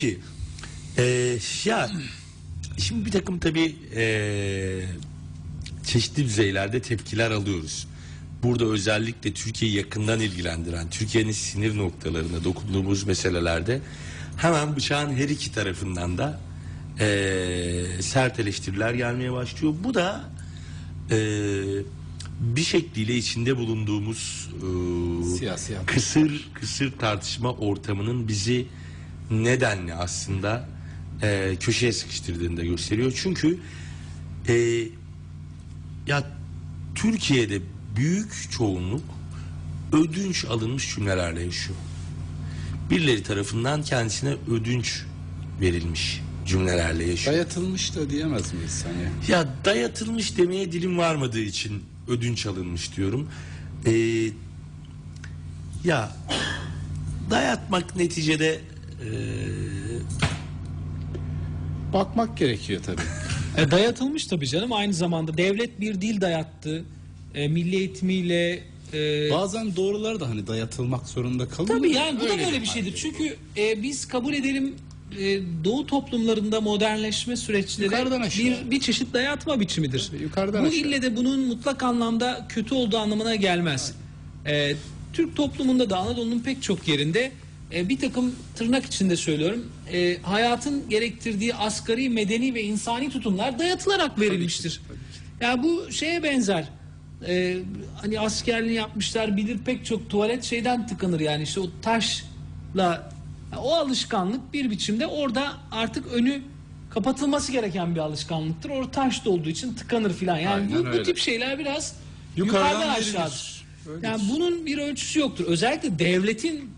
Peki. Ee, ya şimdi bir takım tabii ee, çeşitli düzeylerde tepkiler alıyoruz. Burada özellikle Türkiye'yi yakından ilgilendiren, Türkiye'nin sinir noktalarına dokunduğumuz meselelerde hemen bıçağın her iki tarafından da ee, sert eleştiriler gelmeye başlıyor. Bu da ee, bir şekliyle içinde bulunduğumuz Siyasi yapı. kısır kısır tartışma ortamının bizi nedenli aslında e, köşeye sıkıştırdığını da gösteriyor. Çünkü e, ya Türkiye'de büyük çoğunluk ödünç alınmış cümlelerle yaşıyor. Birileri tarafından kendisine ödünç verilmiş cümlelerle yaşıyor. Dayatılmış da diyemez miyiz hani? Ya dayatılmış demeye dilim varmadığı için ödünç alınmış diyorum. Ee, ya dayatmak neticede Bakmak gerekiyor tabii. E, dayatılmış tabii canım aynı zamanda devlet bir dil dayattı. E, milli eğitimiyle e, Bazen doğrular da hani dayatılmak zorunda kalıyor. Tabii yani bu da Öyle böyle bir şeydir. Çünkü e, biz kabul edelim e, Doğu toplumlarında modernleşme süreçleri Yukarıdan aşağı. bir bir çeşit dayatma biçimidir. Tabii, yukarıdan bu aşağı. ille de bunun mutlak anlamda kötü olduğu anlamına gelmez. E, Türk toplumunda da Anadolu'nun pek çok yerinde e, bir takım tırnak içinde söylüyorum e, hayatın gerektirdiği asgari medeni ve insani tutumlar dayatılarak verilmiştir. Ya bu şeye benzer. Ee, hani askerliğini yapmışlar bilir pek çok tuvalet şeyden tıkanır yani işte o taşla o alışkanlık bir biçimde orada artık önü kapatılması gereken bir alışkanlıktır. Orada taş da olduğu için tıkanır filan. Yani Aynen bu, bu tip şeyler biraz Yukarıdan yukarıdan, aşağıdır. Yani bunun bir ölçüsü yoktur. Özellikle devletin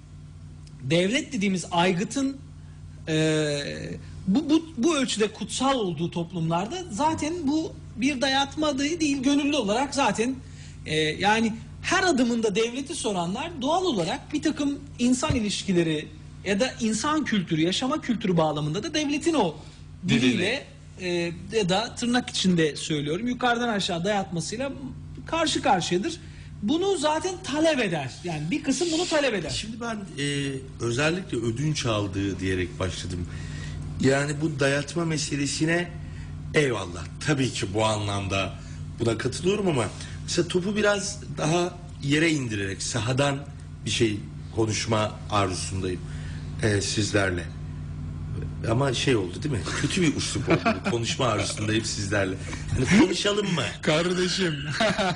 devlet dediğimiz aygıtın e, bu, bu, bu ölçüde kutsal olduğu toplumlarda zaten bu bir dayatma da değil gönüllü olarak zaten e, yani her adımında devleti soranlar doğal olarak bir takım insan ilişkileri ya da insan kültürü, yaşama kültürü bağlamında da devletin o diliyle e, ya da tırnak içinde söylüyorum yukarıdan aşağı dayatmasıyla karşı karşıyadır. Bunu zaten talep eder. Yani bir kısım bunu talep eder. Şimdi ben e, özellikle ödünç aldığı diyerek başladım. Yani bu dayatma meselesine eyvallah. Tabii ki bu anlamda buna katılıyorum ama mesela topu biraz daha yere indirerek sahadan bir şey konuşma arzusundayım e, sizlerle. Ama şey oldu değil mi? Kötü bir üslup oldu. Konuşma arzusundayım sizlerle. Hani konuşalım mı? Kardeşim.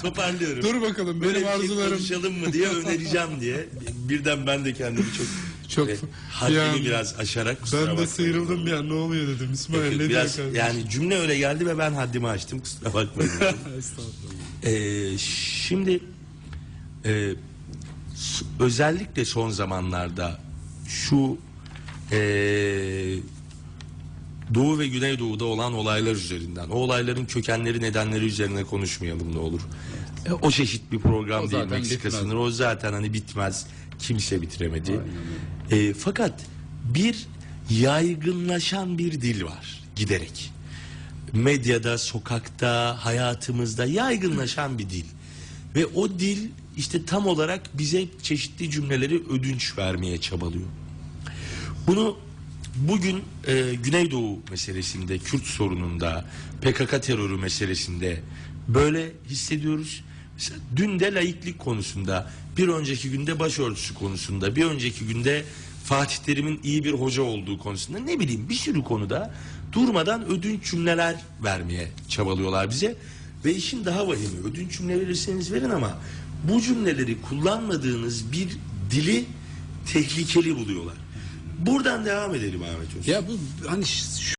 Toparlıyorum. Dur bakalım Böyle benim şey arzularım. konuşalım mı diye önereceğim diye. Birden ben de kendimi çok Çok- haddimi Yani biraz aşarak Ben de sıyrıldım an ne oluyor dedim. İsmail yok, ne diyor biraz kardeşim? yani cümle öyle geldi ve ben haddimi aştım kusura bakmayın. Estağfurullah. Ee, şimdi e, özellikle son zamanlarda şu e, Doğu ve Güneydoğu'da olan olaylar üzerinden, o olayların kökenleri, nedenleri üzerine konuşmayalım ne olur. E, o çeşit bir program O değil Meksika sınırı. O zaten hani bitmez. Kimse bitiremedi. E, fakat bir yaygınlaşan bir dil var giderek medyada, sokakta, hayatımızda yaygınlaşan bir dil. Ve o dil işte tam olarak bize çeşitli cümleleri ödünç vermeye çabalıyor. Bunu bugün e, Güneydoğu meselesinde, Kürt sorununda, PKK terörü meselesinde böyle hissediyoruz. Mesela dün de laiklik konusunda, bir önceki günde başörtüsü konusunda, bir önceki günde Fatih Terim'in iyi bir hoca olduğu konusunda ne bileyim bir sürü konuda durmadan ödünç cümleler vermeye çabalıyorlar bize. Ve işin daha vahimi ödünç cümle verirseniz verin ama bu cümleleri kullanmadığınız bir dili tehlikeli buluyorlar. Buradan devam edelim Ahmet Hoca. Ya bu hani ş-